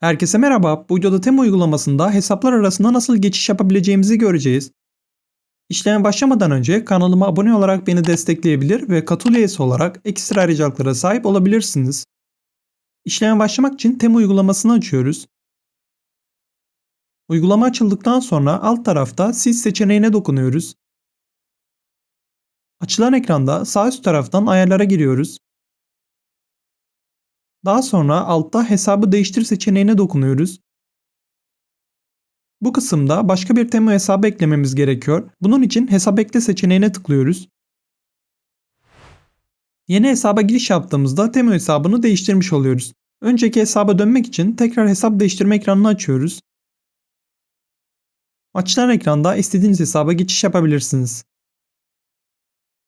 Herkese merhaba. Bu videoda Temu uygulamasında hesaplar arasında nasıl geçiş yapabileceğimizi göreceğiz. İşleme başlamadan önce kanalıma abone olarak beni destekleyebilir ve katıl üyesi olarak ekstra ayrıcalıklara sahip olabilirsiniz. İşleme başlamak için Temu uygulamasını açıyoruz. Uygulama açıldıktan sonra alt tarafta Sil seçeneğine dokunuyoruz. Açılan ekranda sağ üst taraftan ayarlara giriyoruz. Daha sonra altta hesabı değiştir seçeneğine dokunuyoruz. Bu kısımda başka bir Temu hesabı eklememiz gerekiyor. Bunun için hesap ekle seçeneğine tıklıyoruz. Yeni hesaba giriş yaptığımızda Temu hesabını değiştirmiş oluyoruz. Önceki hesaba dönmek için tekrar hesap değiştirme ekranını açıyoruz. Açılan ekranda istediğiniz hesaba geçiş yapabilirsiniz.